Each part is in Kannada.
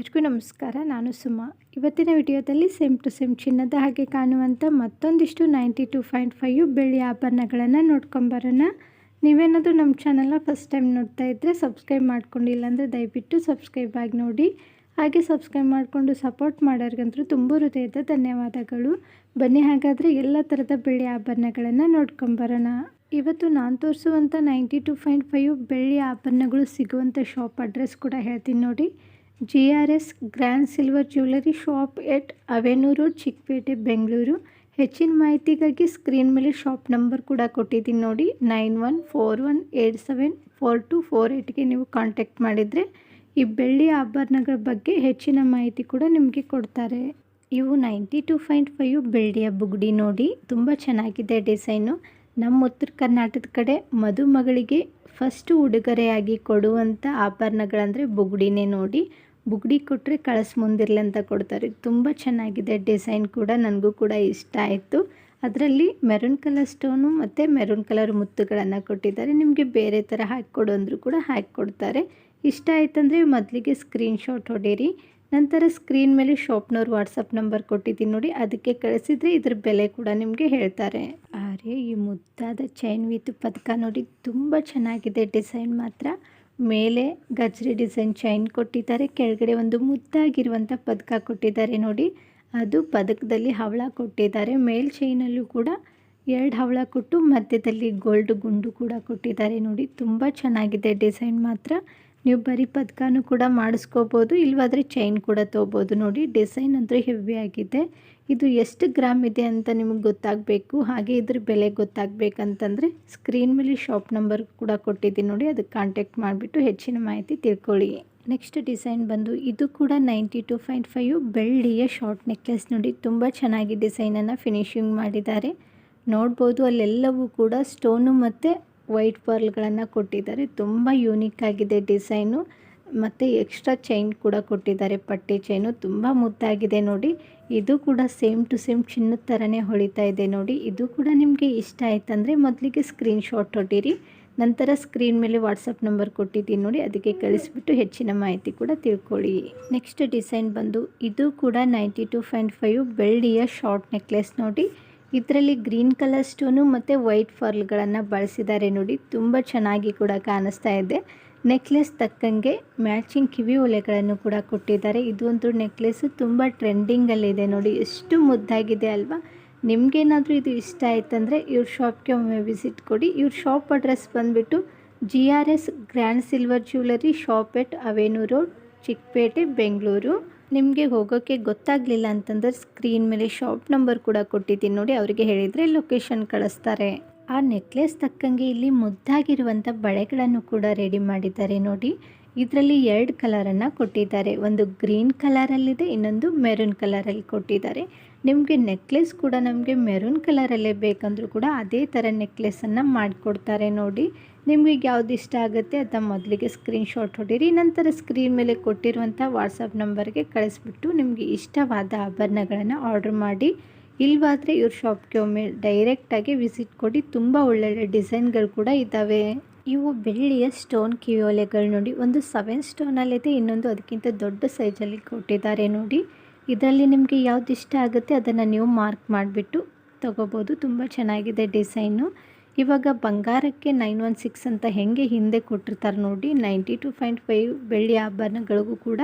ಎಲ್ಲರಿಗೂ ನಮಸ್ಕಾರ. ನಾನು ಸುಮಾ. ಇವತ್ತಿನ ವಿಡಿಯೋದಲ್ಲಿ ಸೇಮ್ ಟು ಸೇಮ್ ಚಿನ್ನದ ಹಾಗೆ ಕಾಣುವಂಥ ಮತ್ತೊಂದಿಷ್ಟು ನೈಂಟಿ ಟು ಪಾಯಿಂಟ್ ಫೈವ್ ಬೆಳ್ಳಿ ಆಭರಣಗಳನ್ನು ನೋಡ್ಕೊಂಬರೋಣ ನೀವೇನಾದರೂ ನಮ್ಮ ಚಾನಲ್ನ ಫಸ್ಟ್ ಟೈಮ್ ನೋಡ್ತಾ ಇದ್ದರೆ ಸಬ್ಸ್ಕ್ರೈಬ್ ಮಾಡ್ಕೊಂಡಿಲ್ಲ ಇಲ್ಲಾಂದರೆ ದಯವಿಟ್ಟು ಸಬ್ಸ್ಕ್ರೈಬ್ ಆಗಿ ನೋಡಿ. ಹಾಗೆ ಸಬ್ಸ್ಕ್ರೈಬ್ ಮಾಡಿಕೊಂಡು ಸಪೋರ್ಟ್ ಮಾಡೋರಿಗಂತೂ ತುಂಬ ಹೃದಯದ ಧನ್ಯವಾದಗಳು. ಬನ್ನಿ ಹಾಗಾದರೆ ಎಲ್ಲ ಥರದ ಬೆಳ್ಳಿ ಆಭರಣಗಳನ್ನು ನೋಡ್ಕೊಂಬರೋಣ ಇವತ್ತು ನಾನು ತೋರಿಸುವಂಥ ನೈಂಟಿ ಟು ಪಾಯಿಂಟ್ ಫೈವ್ ಬೆಳ್ಳಿ ಆಭರಣಗಳು ಸಿಗುವಂಥ ಶಾಪ್ ಅಡ್ರೆಸ್ ಕೂಡ ಹೇಳ್ತೀನಿ ನೋಡಿ. G R S grand silver jewellery shop at avenue road, Chickpet, Bengaluru. ಹೆಚ್ಚಿನ ಮಾಹಿತಿಗಾಗಿ ಸ್ಕ್ರೀನ್ ಮೇಲೆ ಶಾಪ್ ನಂಬರ್ ಕೂಡ ಕೊಟ್ಟಿದ್ದೀನಿ ನೋಡಿ, nine one four one eight seven four two four ಏಯ್ಟ್ಗೆ ನೀವು ಕಾಂಟ್ಯಾಕ್ಟ್ ಮಾಡಿದರೆ ಈ ಬೆಳ್ಳಿ ಆಭರಣಗಳ ಬಗ್ಗೆ ಹೆಚ್ಚಿನ ಮಾಹಿತಿ ಕೂಡ ನಿಮಗೆ ಕೊಡ್ತಾರೆ. ಇವು ನೈಂಟಿ ಟು ಪಾಯಿಂಟ್ ಫೈವ್ ಬೆಳ್ಳಿಯ ಬುಗುಡಿ ನೋಡಿ, ತುಂಬ ಚೆನ್ನಾಗಿದೆ ಡಿಸೈನು. ನಮ್ಮ ಉತ್ತರ ಕರ್ನಾಟಕದ ಕಡೆ ಮದುಮಗಳಿಗೆ ಫಸ್ಟ್ ಉಡುಗೊರೆಯಾಗಿ ಕೊಡುವಂಥ ಆಭರಣಗಳಂದರೆ ಬುಗುಡಿನೇ ನೋಡಿ. ಬುಗುಡಿ ಕೊಟ್ಟರೆ ಕಳಸ ಮುಂದಿರಲಿ ಅಂತ ಕೊಡ್ತಾರೆ. ತುಂಬ ಚೆನ್ನಾಗಿದೆ ಡಿಸೈನ್ ಕೂಡ, ನನಗೂ ಕೂಡ ಇಷ್ಟ ಆಯಿತು. ಅದರಲ್ಲಿ ಮೆರೂನ್ ಕಲರ್ ಸ್ಟೋನು ಮತ್ತು ಮೆರೂನ್ ಕಲರ್ ಮುತ್ತುಗಳನ್ನು ಕೊಟ್ಟಿದ್ದಾರೆ. ನಿಮಗೆ ಬೇರೆ ಥರ ಹಾಕಿಕೊಡು ಅಂದರೂ ಕೂಡ ಹಾಕಿಕೊಡ್ತಾರೆ ಇಷ್ಟ ಆಯ್ತಂದರೆ ಮೊದಲಿಗೆ ಸ್ಕ್ರೀನ್ಶಾಟ್ ಹೊಡೀರಿ. ನಂತರ ಸ್ಕ್ರೀನ್ ಮೇಲೆ ಶಾಪ್ನವ್ರು ವಾಟ್ಸಪ್ ನಂಬರ್ ಕೊಟ್ಟಿದ್ದೀನಿ ನೋಡಿ, ಅದಕ್ಕೆ ಕಳಿಸಿದರೆ ಇದ್ರ ಬೆಲೆ ಕೂಡ ನಿಮಗೆ ಹೇಳ್ತಾರೆ. ಅರೆ, ಈ ಮುದ್ದಾದ ಚೈನ್ ವಿತ್ ಪದಕ ನೋಡಿ, ತುಂಬ ಚೆನ್ನಾಗಿದೆ ಡಿಸೈನ್ ಮಾತ್ರ. ಮೇಲೆ ಗಜ್ರಿ ಡಿಸೈನ್ ಚೈನ್ ಕೊಟ್ಟಿದ್ದಾರೆ. ಕೆಳಗಡೆ ಒಂದು ಮುದ್ದಾಗಿರುವಂಥ ಪದಕ ಕೊಟ್ಟಿದ್ದಾರೆ ನೋಡಿ. ಅದು ಪದಕದಲ್ಲಿ ಹವಳ ಕೊಟ್ಟಿದ್ದಾರೆ. ಮೇಲ್ ಚೈನಲ್ಲೂ ಕೂಡ ಎರಡು ಹವಳ ಕೊಟ್ಟು ಮಧ್ಯದಲ್ಲಿ ಗೋಲ್ಡ್ ಗುಂಡು ಕೂಡ ಕೊಟ್ಟಿದ್ದಾರೆ ನೋಡಿ. ತುಂಬ ಚೆನ್ನಾಗಿದೆ ಡಿಸೈನ್ ಮಾತ್ರ. ನೀವು ಬರೀ ಪದಕನೂ ಕೂಡ ಮಾಡಿಸ್ಕೋಬೋದು, ಇಲ್ವಾದರೆ ಚೈನ್ ಕೂಡ ತೊಗೋಬೋದು ನೋಡಿ. ಡಿಸೈನ್ ಅಂತೂ ಹೆವಿ ಆಗಿದೆ. ಇದು ಎಷ್ಟು ಗ್ರಾಮ್ ಇದೆ ಅಂತ ನಿಮಗೆ ಗೊತ್ತಾಗಬೇಕು. ಹಾಗೆ ಇದ್ರ ಬೆಲೆ ಗೊತ್ತಾಗಬೇಕಂತಂದರೆ ಸ್ಕ್ರೀನ್ ಮೇಲೆ ಶಾಪ್ ನಂಬರ್ ಕೂಡ ಕೊಟ್ಟಿದ್ದೀನಿ ನೋಡಿ ಅದಕ್ಕೆ ಕಾಂಟ್ಯಾಕ್ಟ್ ಮಾಡಿಬಿಟ್ಟು ಹೆಚ್ಚಿನ ಮಾಹಿತಿ ತಿಳ್ಕೊಳ್ಳಿ. ನೆಕ್ಸ್ಟ್ ಡಿಸೈನ್ ಬಂದು ಇದು ಕೂಡ ನೈಂಟಿ ಟು ಪಾಯಿಂಟ್ ಫೈವ್ ಬೆಳ್ಳಿಯ ಶಾರ್ಟ್ ನೆಕ್ಲೆಸ್ ನೋಡಿ, ತುಂಬ ಚೆನ್ನಾಗಿ ಡಿಸೈನನ್ನು ಫಿನಿಶಿಂಗ್ ಮಾಡಿದ್ದಾರೆ. ನೋಡ್ಬೋದು ಅಲ್ಲೆಲ್ಲವೂ ಕೂಡ ಸ್ಟೋನು ಮತ್ತು ವೈಟ್ ಪರ್ಲ್ಗಳನ್ನು ಕೊಟ್ಟಿದ್ದಾರೆ. ತುಂಬ ಯೂನಿಕ್ ಆಗಿದೆ ಡಿಸೈನು ಮತ್ತು ಎಕ್ಸ್ಟ್ರಾ ಚೈನ್ ಕೂಡ ಕೊಟ್ಟಿದ್ದಾರೆ. ಪಟ್ಟಿ ಚೈನು ತುಂಬ ಮುದ್ದಾಗಿದೆ ನೋಡಿ. ಇದು ಕೂಡ ಸೇಮ್ ಟು ಸೇಮ್ ಚಿನ್ನದ ಥರನೇ ಹೊಳಿತಾ ಇದೆ ನೋಡಿ. ಇದು ಕೂಡ ನಿಮಗೆ ಇಷ್ಟ ಆಯ್ತಂದರೆ ಮೊದಲಿಗೆ ಸ್ಕ್ರೀನ್ಶಾಟ್ ಹೊಡೀರಿ ನಂತರ ಸ್ಕ್ರೀನ್ ಮೇಲೆ ವಾಟ್ಸಪ್ ನಂಬರ್ ಕೊಟ್ಟಿದ್ದೀನಿ ನೋಡಿ. ಅದಕ್ಕೆ ಕಳಿಸ್ಬಿಟ್ಟು ಹೆಚ್ಚಿನ ಮಾಹಿತಿ ಕೂಡ ತಿಳ್ಕೊಳ್ಳಿ. ನೆಕ್ಸ್ಟ್ ಡಿಸೈನ್ ಬಂದು ಇದು ಕೂಡ ನೈಂಟಿ ಟು ಪಾಯಿಂಟ್ ಫೈವ್ ಬೆಳ್ಳಿಯ ಶಾರ್ಟ್ ನೆಕ್ಲೆಸ್ ನೋಡಿ. ಇದರಲ್ಲಿ ಗ್ರೀನ್ ಕಲರ್ ಸ್ಟೋನು ಮತ್ತು ವೈಟ್ ಫರ್ಲ್ಗಳನ್ನು ಬಳಸಿದ್ದಾರೆ ನೋಡಿ. ತುಂಬ ಚೆನ್ನಾಗಿ ಕೂಡ ಕಾಣಿಸ್ತಾ ಇದೆ. ನೆಕ್ಲೆಸ್ ತಕ್ಕಂಗೆ ಮ್ಯಾಚಿಂಗ್ ಕಿವಿ ಒಲೆಗಳನ್ನು ಕೂಡ ಕೊಟ್ಟಿದ್ದಾರೆ. ಇದೊಂದು ನೆಕ್ಲೆಸ್ ತುಂಬ ಟ್ರೆಂಡಿಂಗಲ್ಲಿದೆ ನೋಡಿ. ಎಷ್ಟು ಮುದ್ದಾಗಿದೆ ಅಲ್ವಾ? ನಿಮಗೇನಾದರೂ ಇದು ಇಷ್ಟ ಆಯ್ತಂದರೆ ಇವ್ರ ಶಾಪ್ಗೆ ಒಮ್ಮೆ ವಿಸಿಟ್ ಕೊಡಿ. ಇವ್ರ ಶಾಪ್ ಅಡ್ರೆಸ್ ಬಂದುಬಿಟ್ಟು G R S grand silver jewellery shop at avenue road Chickpet Bengaluru ನಿಮಗೆ ಹೋಗೋಕ್ಕೆ ಗೊತ್ತಾಗಲಿಲ್ಲ ಅಂತಂದ್ರೆ ಸ್ಕ್ರೀನ್ ಮೇಲೆ ಶಾಪ್ ನಂಬರ್ ಕೂಡ ಕೊಟ್ಟಿದ್ದೀನಿ ನೋಡಿ. ಅವರಿಗೆ ಹೇಳಿದರೆ ಲೊಕೇಶನ್ ಕಳಿಸ್ತಾರೆ. ಆ ನೆಕ್ಲೆಸ್ ತಕ್ಕಂಗೆ ಇಲ್ಲಿ ಮುದ್ದಾಗಿರುವಂಥ ಬಳೆಗಳನ್ನು ಕೂಡ ರೆಡಿ ಮಾಡಿದ್ದಾರೆ ನೋಡಿ. ಇದರಲ್ಲಿ ಎರಡು ಕಲರನ್ನು ಕೊಟ್ಟಿದ್ದಾರೆ. ಒಂದು ಗ್ರೀನ್ ಕಲರಲ್ಲಿದೆ ಇನ್ನೊಂದು ಮೆರೂನ್ ಕಲರಲ್ಲಿ ಕೊಟ್ಟಿದ್ದಾರೆ. ನಿಮಗೆ ನೆಕ್ಲೆಸ್ ಕೂಡ ನಮಗೆ ಮೆರೂನ್ ಕಲರಲ್ಲೇ ಬೇಕಂದರೂ ಕೂಡ ಅದೇ ಥರ ನೆಕ್ಲೆಸನ್ನು ಮಾಡಿಕೊಡ್ತಾರೆ ನೋಡಿ. ನಿಮಗೆ ಯಾವ್ದು ಇಷ್ಟ ಆಗುತ್ತೆ ಅದನ್ನ ಮೊದಲಿಗೆ ಸ್ಕ್ರೀನ್ಶಾಟ್ ಹೊಡೀರಿ, ನಂತರ ಸ್ಕ್ರೀನ್ ಮೇಲೆ ಕೊಟ್ಟಿರುವಂಥ ವಾಟ್ಸಪ್ ನಂಬರ್ಗೆ ಕಳಿಸ್ಬಿಟ್ಟು ನಿಮಗೆ ಇಷ್ಟವಾದ ಆಭರಣಗಳನ್ನು ಆರ್ಡ್ರ್ ಮಾಡಿ. ಇಲ್ವಾದರೆ ಇವ್ರ ಶಾಪ್ಗೆ ಒಮ್ಮೆ ಡೈರೆಕ್ಟಾಗಿ ವಿಸಿಟ್ ಕೊಡಿ. ತುಂಬ ಒಳ್ಳೊಳ್ಳೆ ಡಿಸೈನ್ಗಳು ಕೂಡ ಇದ್ದಾವೆ ಇವು ಬೆಳ್ಳಿಯ ಸ್ಟೋನ್ ಕಿವಿಯೋಲೆಗಳು ನೋಡಿ. ಒಂದು ಸೆವೆನ್ ಸ್ಟೋನಲ್ಲಿದೆ ಇನ್ನೊಂದು ಅದಕ್ಕಿಂತ ದೊಡ್ಡ ಸೈಜಲ್ಲಿ ಕೊಟ್ಟಿದ್ದಾರೆ ನೋಡಿ. ಇದರಲ್ಲಿ ನಿಮಗೆ ಯಾವ್ದು ಇಷ್ಟ ಆಗುತ್ತೆ ಅದನ್ನು ನೀವು ಮಾರ್ಕ್ ಮಾಡಿಬಿಟ್ಟು ತೊಗೋಬೋದು. ತುಂಬ ಚೆನ್ನಾಗಿದೆ ಡಿಸೈನು ಇವಾಗ ಬಂಗಾರಕ್ಕೆ ನೈನ್ ಒನ್ ಸಿಕ್ಸ್ ಅಂತ ಹೆಂಗೆ ಹಿಂದೆ ಕೊಟ್ಟಿರ್ತಾರೆ ನೋಡಿ. ನೈಂಟಿ ಟು ಪಾಯಿಂಟ್ ಫೈವ್ ಬೆಳ್ಳಿ ಆಭರಣಗಳಿಗೂ ಕೂಡ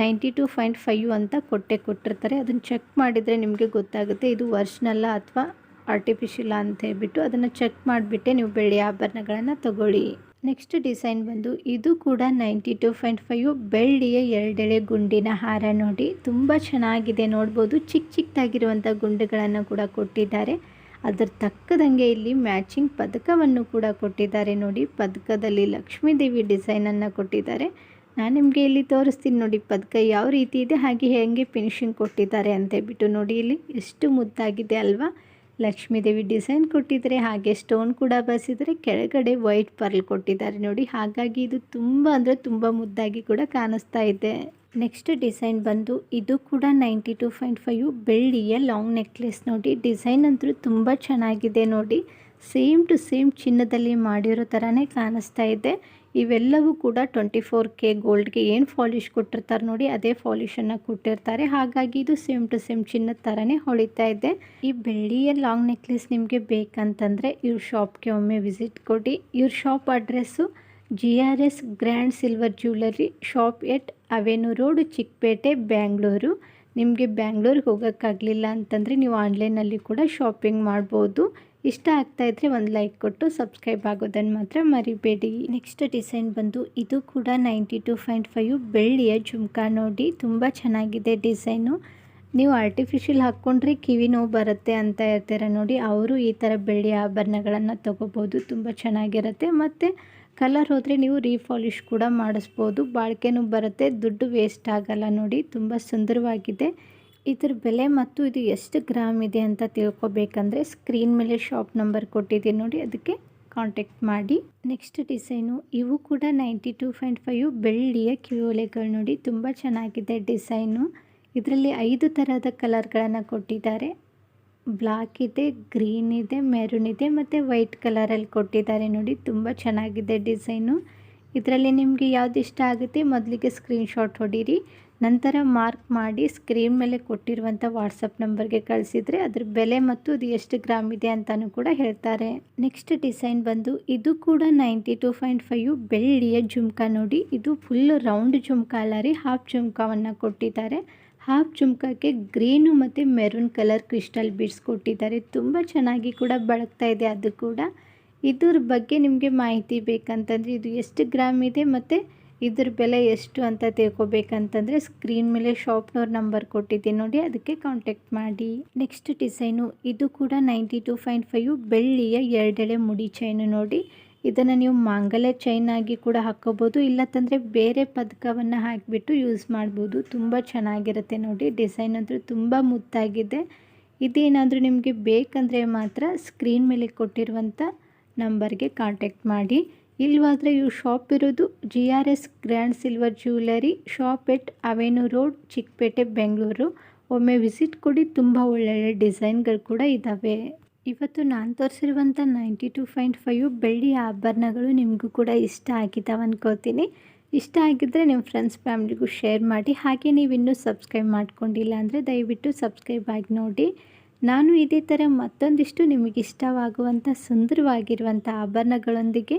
ನೈಂಟಿ ಟು ಪಾಯಿಂಟ್ ಫೈವ್ ಅಂತ ಕೊಟ್ಟೆ ಕೊಟ್ಟಿರ್ತಾರೆ. ಅದನ್ನು ಚೆಕ್ ಮಾಡಿದರೆ ನಿಮಗೆ ಗೊತ್ತಾಗುತ್ತೆ, ಇದು ವರ್ಷನಲ್ಲ ಅಥವಾ ಆರ್ಟಿಫಿಷಿಯಲ್ ಅಂತ ಹೇಳ್ಬಿಟ್ಟು ಅದನ್ನು ಚೆಕ್ ಮಾಡಿಬಿಟ್ಟೆ, ನೀವು ಬೆಳ್ಳಿ ಆಭರಣಗಳನ್ನು ತಗೊಳ್ಳಿ. ನೆಕ್ಸ್ಟ್ ಡಿಸೈನ್ ಬಂದು, ಇದು ಕೂಡ ನೈಂಟಿ ಟು ಪಾಯಿಂಟ್ ಫೈವ್ ಬೆಳ್ಳಿಯ ಎರಡೆಳೆ ಗುಂಡಿನ ಹಾರ ನೋಡಿ, ತುಂಬ ಚೆನ್ನಾಗಿದೆ ನೋಡ್ಬೋದು. ಚಿಕ್ಕ ಚಿಕ್ಕದಾಗಿರುವಂಥ ಗುಂಡುಗಳನ್ನು ಕೂಡ ಕೊಟ್ಟಿದ್ದಾರೆ. ಅದರ ತಕ್ಕದಂಗೆ ಇಲ್ಲಿ ಮ್ಯಾಚಿಂಗ್ ಪದಕವನ್ನು ಕೂಡ ಕೊಟ್ಟಿದ್ದಾರೆ ನೋಡಿ. ಪದಕದಲ್ಲಿ ಲಕ್ಷ್ಮೀ ದೇವಿ ಡಿಸೈನನ್ನು ಕೊಟ್ಟಿದ್ದಾರೆ. ನಾನು ನಿಮಗೆ ಇಲ್ಲಿ ತೋರಿಸ್ತೀನಿ ನೋಡಿ ಪದಕ, ಯಾವ ರೀತಿ ಇದೆ, ಹಾಗೆ ಹೇಗೆ ಫಿನಿಷಿಂಗ್ ಕೊಟ್ಟಿದ್ದಾರೆ ಅಂತ ಹೇಳ್ಬಿಟ್ಟು ನೋಡಿ ಇಲ್ಲಿ. ಎಷ್ಟು ಮುದ್ದಾಗಿದೆ ಅಲ್ವಾ? ಲಕ್ಷ್ಮೀದೇವಿ ಡಿಸೈನ್ ಕೊಟ್ಟಿದ್ದಾರೆ ಹಾಗೆ ಸ್ಟೋನ್ ಕೂಡ ಬಸಿದರೆ, ಕೆಳಗಡೆ ವೈಟ್ ಪರ್ಲ್ ಕೊಟ್ಟಿದ್ದಾರೆ ನೋಡಿ. ಹಾಗಾಗಿ ಇದು ತುಂಬ ಅಂದರೆ ತುಂಬ ಮುದ್ದಾಗಿ ಕೂಡ ಕಾಣಿಸ್ತಾ ಇದೆ. ನೆಕ್ಸ್ಟ್ ಡಿಸೈನ್ ಬಂದು ಇದು ಕೂಡ ನೈಂಟಿ ಟು ಪಾಯಿಂಟ್ ಫೈವ್ ಬೆಳ್ಳಿಯ ಲಾಂಗ್ ನೆಕ್ಲೆಸ್ ನೋಡಿ. ಡಿಸೈನ್ ಅಂತೂ ತುಂಬ ಚೆನ್ನಾಗಿದೆ ನೋಡಿ. ಸೇಮ್ ಟು ಸೇಮ್ ಚಿನ್ನದಲ್ಲಿ ಮಾಡಿರೋ ಥರನೇ ಕಾಣಿಸ್ತಾ ಇದೆ. ಇವೆಲ್ಲವೂ ಕೂಡ ಟ್ವೆಂಟಿ ಫೋರ್ ಕೆ ಗೋಲ್ಡ್ಗೆ ಏನು ಫಾಲಿಶ್ ಕೊಟ್ಟಿರ್ತಾರೆ ನೋಡಿ, ಅದೇ ಫಾಲಿಶನ್ನು ಕೊಟ್ಟಿರ್ತಾರೆ. ಹಾಗಾಗಿ ಇದು ಸೇಮ್ ಟು ಸೇಮ್ ಚಿನ್ನದ ಥರನೇ ಹೊಳಿತಾ ಇದೆ. ಈ ಬೆಳ್ಳಿಯ ಲಾಂಗ್ ನೆಕ್ಲೆಸ್ ನಿಮಗೆ ಬೇಕಂತಂದರೆ ಇವ್ರ ಶಾಪ್ಗೆ ಒಮ್ಮೆ ವಿಸಿಟ್ ಕೊಡಿ. ಇವ್ರ shop address G R S grand silver jewellery shop at avenue road, Chickpet, Bangalore. ನಿಮಗೆ ಬ್ಯಾಂಗ್ಳೂರಿಗೆ ಹೋಗೋಕ್ಕಾಗಲಿಲ್ಲ ಅಂತಂದರೆ ನೀವು ಆನ್ಲೈನಲ್ಲಿ ಕೂಡ ಶಾಪಿಂಗ್ ಮಾಡ್ಬೋದು. ಇಷ್ಟ ಆಗ್ತಾ ಇದ್ರೆ ಒಂದು ಲೈಕ್ ಕೊಟ್ಟು ಸಬ್ಸ್ಕ್ರೈಬ್ ಆಗೋದನ್ನು ಮಾತ್ರ ಮರಿಬೇಡಿ. ನೆಕ್ಸ್ಟ್ ಡಿಸೈನ್ ಬಂದು ಇದು ಕೂಡ ನೈಂಟಿ ಟು ಪಾಯಿಂಟ್ ಫೈವ್ ಬೆಳ್ಳಿಯ ಜುಮ್ಕಾ ನೋಡಿ. ತುಂಬ ಚೆನ್ನಾಗಿದೆ ಡಿಸೈನು. ನೀವು ಆರ್ಟಿಫಿಷಿಯಲ್ ಹಾಕ್ಕೊಂಡ್ರೆ ಕಿವಿ ನೋವು ಬರುತ್ತೆ ಅಂತ ಇರ್ತೀರ ನೋಡಿ. ಅವರು ಈ ಥರ ಬೆಳ್ಳಿ ಆಭರಣಗಳನ್ನು ತೊಗೋಬೋದು. ತುಂಬ ಚೆನ್ನಾಗಿರುತ್ತೆ. ಮತ್ತು ಕಲರ್ ಹೋದರೆ ನೀವು ರೀಫಾಲಿಶ್ ಕೂಡ ಮಾಡಿಸ್ಬೋದು. ಬಾಳಿಕೆನೂ ಬರುತ್ತೆ. ದುಡ್ಡು ವೇಸ್ಟ್ ಆಗಲ್ಲ ನೋಡಿ. ತುಂಬ ಸುಂದರವಾಗಿದೆ. ಇದ್ರ ಬೆಲೆ ಮತ್ತು ಇದು ಎಷ್ಟು ಗ್ರಾಮ್ ಇದೆ ಅಂತ ತಿಳ್ಕೊಬೇಕಂದ್ರೆ ಸ್ಕ್ರೀನ್ ಮೇಲೆ ಶಾಪ್ ನಂಬರ್ ಕೊಟ್ಟಿದ್ದೀನಿ ನೋಡಿ, ಅದಕ್ಕೆ ಕಾಂಟ್ಯಾಕ್ಟ್ ಮಾಡಿ. ನೆಕ್ಸ್ಟ್ ಡಿಸೈನು ಇವು ಕೂಡ ನೈಂಟಿ ಟು ಪಾಯಿಂಟ್ ಫೈವ್ ಬೆಳ್ಳಿಯ ಕಿವಿಯೋಲೆಗಳು ನೋಡಿ, ತುಂಬ ಚೆನ್ನಾಗಿದೆ ಡಿಸೈನು ಇದರಲ್ಲಿ ಐದು ಥರದ ಕಲರ್ಗಳನ್ನು ಕೊಟ್ಟಿದ್ದಾರೆ. ಬ್ಲಾಕ್ ಇದೆ ಗ್ರೀನ್ ಇದೆ ಮೆರೂನ್ ಇದೆ ಮತ್ತು ವೈಟ್ ಕಲರಲ್ಲಿ ಕೊಟ್ಟಿದ್ದಾರೆ ನೋಡಿ, ತುಂಬ ಚೆನ್ನಾಗಿದೆ ಡಿಸೈನು ಇದರಲ್ಲಿ ನಿಮಗೆ ಯಾವುದು ಇಷ್ಟ ಆಗುತ್ತೆ, ಮೊದಲಿಗೆ ಸ್ಕ್ರೀನ್ಶಾಟ್ ಹೊಡೀರಿ. ನಂತರ ಮಾರ್ಕ್ ಮಾಡಿ ಸ್ಕ್ರೀನ್ ಮೇಲೆ ಕೊಟ್ಟಿರುವಂಥ ವಾಟ್ಸಪ್ ನಂಬರ್ಗೆ ಕಳಿಸಿದರೆ ಅದ್ರ ಬೆಲೆ ಮತ್ತು ಅದು ಎಷ್ಟು ಗ್ರಾಮ್ ಇದೆ ಅಂತಲೂ ಕೂಡ ಹೇಳ್ತಾರೆ. ನೆಕ್ಸ್ಟ್ ಡಿಸೈನ್ ಬಂದು ಇದು ಕೂಡ ನೈಂಟಿ ಟು ಪಾಯಿಂಟ್ ಫೈವ್ ಬೆಳ್ಳಿಯ ಜುಮ್ಕಾ ನೋಡಿ. ಇದು ಫುಲ್ ರೌಂಡ್ ಜುಮ್ಕಾ ಅಲ್ಲ ರೀ, ಹಾಫ್ ಜುಮ್ಕಾವನ್ನು ಕೊಟ್ಟಿದ್ದಾರೆ. ಹಾಫ್ ಜುಮ್ಕಕ್ಕೆ ಗ್ರೀನು ಮತ್ತು ಮೆರೂನ್ ಕಲರ್ ಕ್ರಿಸ್ಟಲ್ ಬೀಡ್ಸ್ ಕೊಟ್ಟಿದ್ದಾರೆ. ತುಂಬ ಚೆನ್ನಾಗಿ ಕೂಡ ಬಳಕ್ತಾ ಇದೆ ಅದು ಕೂಡ. ಇದ್ರ ಬಗ್ಗೆ ನಿಮಗೆ ಮಾಹಿತಿ ಬೇಕಂತಂದರೆ ಇದು ಎಷ್ಟು ಗ್ರಾಮ್ ಇದೆ ಮತ್ತು ಇದ್ರ ಬೆಲೆ ಎಷ್ಟು ಅಂತ ತಿಳ್ಕೊಬೇಕಂತಂದರೆ ಸ್ಕ್ರೀನ್ ಮೇಲೆ ಶಾಪ್ನವ್ರ ನಂಬರ್ ಕೊಟ್ಟಿದ್ದೀನಿ ನೋಡಿ, ಅದಕ್ಕೆ ಕಾಂಟ್ಯಾಕ್ಟ್ ಮಾಡಿ. ನೆಕ್ಸ್ಟ್ ಡಿಸೈನು ಇದು ಕೂಡ ನೈಂಟಿ ಟು ಪಾಯಿಂಟ್ ಫೈವ್ ಬೆಳ್ಳಿಯ ಎರಡೆಳೆ ಮುಡಿ ಚೈನು ನೋಡಿ. ಇದನ್ನು ನೀವು ಮಾಂಗಲ್ಯ ಚೈನ್ ಆಗಿ ಕೂಡ ಹಾಕೋಬೋದು ಇಲ್ಲತ್ತಂದರೆ ಬೇರೆ ಪದಕವನ್ನು ಹಾಕಿಬಿಟ್ಟು ಯೂಸ್ ಮಾಡ್ಬೋದು. ತುಂಬ ಚೆನ್ನಾಗಿರುತ್ತೆ ನೋಡಿ ಡಿಸೈನ್ ಅಂದರೂ ತುಂಬ ಮುತ್ತಾಗಿದೆ ಇದೇನಾದರೂ ನಿಮಗೆ ಬೇಕಂದರೆ ಮಾತ್ರ ಸ್ಕ್ರೀನ್ ಮೇಲೆ ಕೊಟ್ಟಿರುವಂಥ ನಂಬರ್ಗೆ ಕಾಂಟ್ಯಾಕ್ಟ್ ಮಾಡಿ. ಇಲ್ವಾದರೆ ಇವು ಶಾಪ್ ಇರೋದು G R S grand silver jewellery shop at avenue road Chickpet Bengaluru ಒಮ್ಮೆ ವಿಸಿಟ್ ಕೊಡಿ, ತುಂಬ ಒಳ್ಳೊಳ್ಳೆ ಡಿಸೈನ್ಗಳು ಕೂಡ ಇದ್ದಾವೆ ಇವತ್ತು ನಾನು ತೋರಿಸಿರುವಂಥ ನೈಂಟಿ ಟು ಪಾಯಿಂಟ್ ಫೈವ್ ಬೆಳ್ಳಿ ಆಭರಣಗಳು ನಿಮಗೂ ಕೂಡ ಇಷ್ಟ ಆಗಿದ್ದಾವೆ ಅನ್ಕೋತೀನಿ. ಇಷ್ಟ ಆಗಿದ್ದರೆ ನಿಮ್ಮ ಫ್ರೆಂಡ್ಸ್ ಫ್ಯಾಮ್ಲಿಗೂ ಶೇರ್ ಮಾಡಿ. ಹಾಗೆ ನೀವು ಇನ್ನೂ ಸಬ್ಸ್ಕ್ರೈಬ್ ಮಾಡ್ಕೊಂಡಿಲ್ಲ ಅಂದರೆ ದಯವಿಟ್ಟು ಸಬ್ಸ್ಕ್ರೈಬ್ ಆಗಿ ನೋಡಿ. ನಾನು ಇದೇ ಥರ ಮತ್ತೊಂದಿಷ್ಟು ನಿಮಗಿಷ್ಟವಾಗುವಂಥ ಸುಂದರವಾಗಿರುವಂಥ ಆಭರಣಗಳೊಂದಿಗೆ